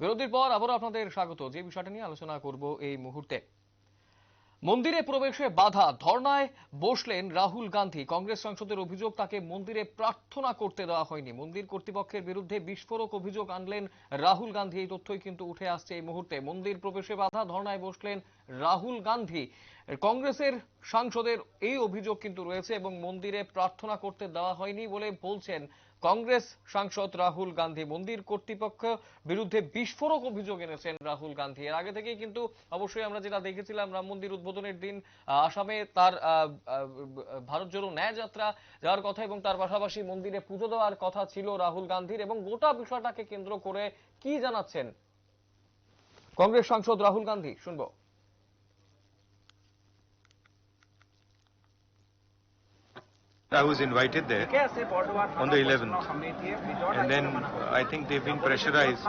বিরতির পর আবারও আপনাদের স্বাগত। যে বিষয়টা নিয়ে আলোচনা করব এই মুহূর্তে। মন্দিরে প্রবেশে বাধা, ধর্নায় বসলেন রাহুল গান্ধী। কংগ্রেস সাংসদের অভিযোগ, তাকে মন্দিরে প্রার্থনা করতে দেওয়া হয়নি। মন্দির কর্তৃপক্ষের বিরুদ্ধে বিস্ফোরক অভিযোগ আনলেন রাহুল গান্ধী। এই তথ্যই কিন্তু উঠে আসছে এই মুহূর্তে। মন্দির প্রবেশে বাধা, ধর্নায় বসলেন রাহুল গান্ধী। কংগ্রেসের সাংসদের এই অভিযোগ কিন্তু রয়েছে এবং মন্দিরে প্রার্থনা করতে দেওয়া হয়নি বলে বলছেন কংগ্রেস সাংসদ রাহুল গান্ধী মন্দির কর্তৃপক্ষ বিরুদ্ধে বিস্ফোরক অভিযোগ এনেছেন রাহুল গান্ধী। এর আগে থেকেই কিন্তু অবশ্যই আমরা যেটা দেখেছিলাম, রাম মন্দির উদ্বোধনের দিন আসামে তার ভারত জোড়ো ন্যায় যাত্রা যাওয়ার কথা এবং তার পাশাপাশি মন্দিরে পুজো দেওয়ার কথা ছিল রাহুল গান্ধীর এবং গোটা বিষয়টাকে কেন্দ্র করে কি জানাচ্ছেন? কংগ্রেস সাংসদ রাহুল গান্ধী, শুনব। I was invited there on the 11th, and then I think they've been pressurized.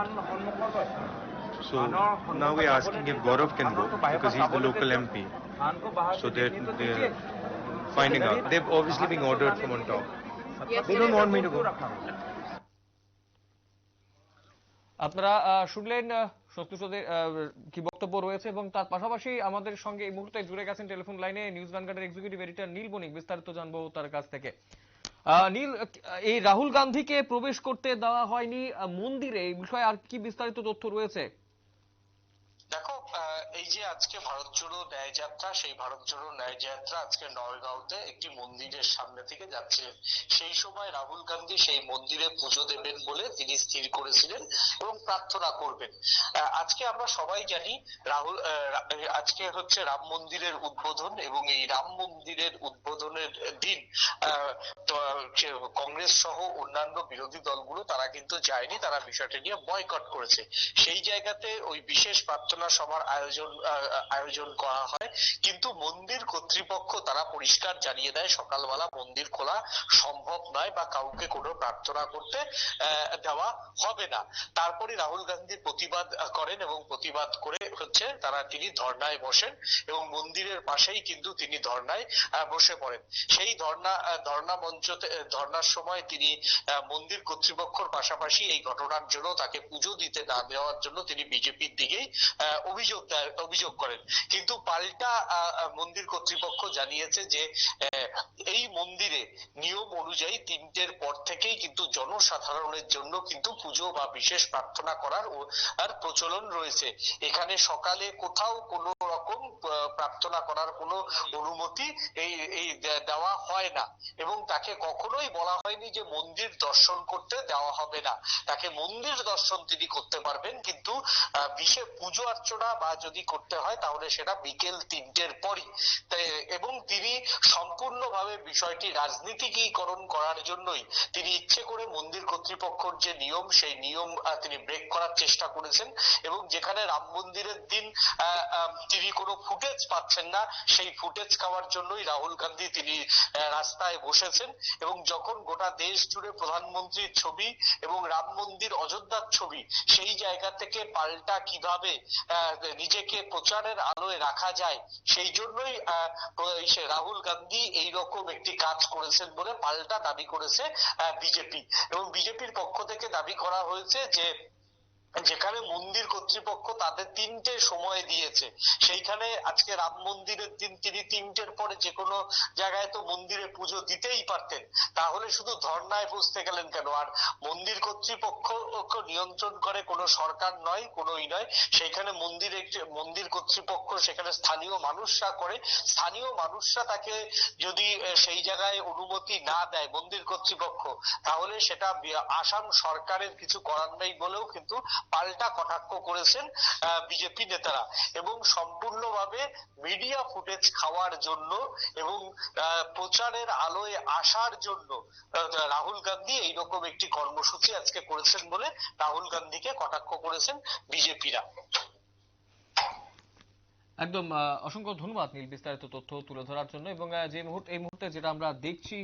So now we're asking if Gaurav can go because he's the local MP. So they're, they're finding out. They've obviously been ordered from on top. They don't want me to go. আপনারা শুনলেন সত্যসদের কি বক্তব্য রয়েছে এবং তার পাশাপাশি আমাদের সঙ্গে এই মুহূর্তে জুড়ে গেছেন টেলিফোন লাইনে নিউজ ভ্যানগার্ডের এক্সিকিউটিভ এডিটর নীল বণিক, বিস্তারিত জানব তার কাছ থেকে। নীল, এই রাহুল গান্ধীকে প্রবেশ করতে দেওয়া হয়নি মন্দিরে, এই বিষয়ে আর কি বিস্তারিত তথ্য রয়েছে? এই যে আজকে ভারত জোড়ো ন্যায় যাত্রা সেই ভারত জোড়ো ন্যায় যাত্রা আজকে নয়গাঁওতে একটি মন্দিরের সামনে থেকে যাচ্ছিলেন সেই সময় রাহুল গান্ধী সেই মন্দিরে পুজো দেবেন বলে তিনি স্থির করেছিলেন এবং প্রার্থনা করবেন। আজকে আমরা সবাই জানি রাহুল আজকে হচ্ছে রাম মন্দিরের উদ্বোধন এবং এই রাম মন্দিরের উদ্বোধনের দিন কংগ্রেস সহ অন্যান্য বিরোধী দলগুলো তারা কিন্তু যায়নি, তারা বিষয়টা নিয়ে বয়কট করেছে। সেই জায়গাতে ওই বিশেষ প্রার্থনা সভার আয়োজন আয়োজন করা হয়। কিন্তু মন্দির কর্তৃপক্ষ তারা পরিষ্কার জানিয়ে দেয় সকালবেলা মন্দির খোলা সম্ভব নয় বা কাউকে কোনো প্রার্থনা করতে দেওয়া হবে না। তারপরে রাহুল গান্ধী প্রতিবাদ করেন এবং প্রতিবাদ করে হচ্ছে তারা তিনি ধর্নায় বসেন এবং মন্দিরের পাশেই কিন্তু তিনি ধর্নায় বসে পড়েন। সেই ধর্না ধর্না মঞ্চতে আহ, ধর্নার সময় তিনি মন্দির কর্তৃপক্ষের পাশাপাশি এই ঘটনার জন্য তাকে পুজো দিতে না দেওয়ার জন্য তিনি বিজেপির দিকেই আহ, অভিযোগ অভিযোগ করেন। কিন্তু পাল্টা মন্দির কর্তৃপক্ষ জানিয়েছে যে এই মন্দিরে নিয়ম অনুযায়ী তিনটের পর থেকেই কিন্তু জনসাধারণের জন্য কিন্তু পুজো বা বিশেষ প্রার্থনা করার আর প্রচলন রয়েছে। এখানে সকালে কোথাও কোনো রকম প্রার্থনা করার কোনো অনুমতি এই এই দেওয়া হয় না। এবং তাকে কখনোই বলা হয়নি যে মন্দির দর্শন করতে দেওয়া হবে না। তাকে মন্দির দর্শন তিনি করতে পারবেন, কিন্তু বিশেষ পুজো অর্চনা বা যদি করতে হয়, তাহলে সেটা বিকেল তিনটের পরই। এবং তিনি সম্পূর্ণভাবে বিষয়টি রাজনীতিকীকরণ করার জন্যই তিনি ইচ্ছে করে মন্দির কর্তৃপক্ষের যে নিয়ম, সেই নিয়ম তিনি ব্রেক করার চেষ্টা করেছেন। এবং যেখানে রাম মন্দিরের দিন তিনি কোনো ফুটেজ পাচ্ছেন না, সেই ফুটেজ খাওয়ার জন্যই রাহুল গান্ধী তিনি রাস্তায় বসেছেন। এবং যখন গোটা দেশ জুড়ে প্রধানমন্ত্রীর ছবি এবং রাম মন্দির অযোধ্যার ছবি, সেই জায়গা থেকে পাল্টা কীভাবে আহ, নিজেকে প্রচারের আলোয় রাখা যায় সেই জন্যই রাহুল গান্ধী এই রকম একটি কাজ করেছেন বলে পাল্টা দাবি করেছে বিজেপি। এবং বিজেপির পক্ষ থেকে দাবি করা হয়েছে যে যেখানে মন্দির কর্তৃপক্ষ তাদের তিনটে সময় দিয়েছে। সেইখানে আজকে রাম মন্দিরের দিন, তিনি তিনটের পরে যে কোনো জায়গায় তো মন্দিরে পুজো দিতেই পারতেন। তাহলে শুধু ধর্নায় বসতে গেলেন কেন? আর মন্দির কর্তৃপক্ষ নিয়ন্ত্রণ করে কোনো সরকার নয় কোনো ই নয়। সেইখানে মন্দির একটি, মন্দির কর্তৃপক্ষ, সেখানে স্থানীয় মানুষরা করে। স্থানীয় মানুষরা তাকে যদি সেই জায়গায় অনুমতি না দেয় মন্দির কর্তৃপক্ষ, তাহলে সেটা আসাম সরকারের কিছু করার নেই বলেও কিন্তু পাল্টা কটাক্ষ করেছেন বিজেপি নেতারা এবং সম্পূর্ণভাবে মিডিয়া ফুটেজ খাওয়ার জন্য এবং প্রচারের আলোয় আসার জন্য রাহুল গান্ধী এইরকম একটি কর্মসূচি আজকে করেছেন বলে রাহুল গান্ধীকে কটাক্ষ করেছেন বিজেপিরা। একদম অসংখ্য ধন্যবাদ নীল বিস্তারিত তথ্য তুলে ধরার জন্য এবং যে মুহূর্তে, এই মুহূর্তে যেটা আমরা দেখছি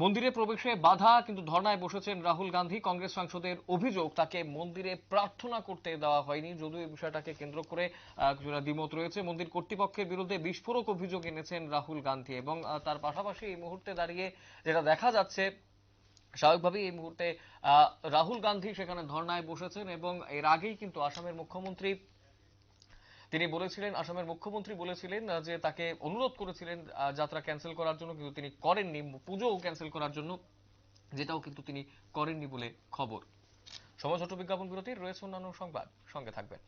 মন্দিরে প্রবেশে বাধা, কিন্তু ধর্নায় বসেছেন রাহুল গান্ধী। কংগ্রেস সাংসদের অভিযোগ, তাকে মন্দিরে প্রার্থনা করতে দেওয়া হয়নি। যদিও এই বিষয়টাকে কেন্দ্র করে কিছুটা দ্বিমত রয়েছে। মন্দির কর্তৃপক্ষের বিরুদ্ধে বিস্ফোরক অভিযোগ এনেছেন রাহুল গান্ধী এবং তার পাশাপাশি এই মুহূর্তে দাঁড়িয়ে যেটা দেখা যাচ্ছে, স্বাভাবিকভাবেই এই মুহূর্তে রাহুল গান্ধী সেখানে ধর্নায় বসেছেন এবং এর আগেই কিন্তু আসামের মুখ্যমন্ত্রী তিনি বলেছিলেন, আসামের মুখ্যমন্ত্রী বলেছিলেন যে তাকে অনুরোধ করেছিলেন যাত্রা ক্যান্সেল করার জন্য, কিন্তু তিনি করেননি পুজো ক্যান্সেল করার জন্য, যেটাও কিন্তু তিনি করেননি বলে খবর। সময় ছোট বিজ্ঞাপন বিরতির, রয়েছে অন্যান্য সংবাদ, সঙ্গে থাকবেন।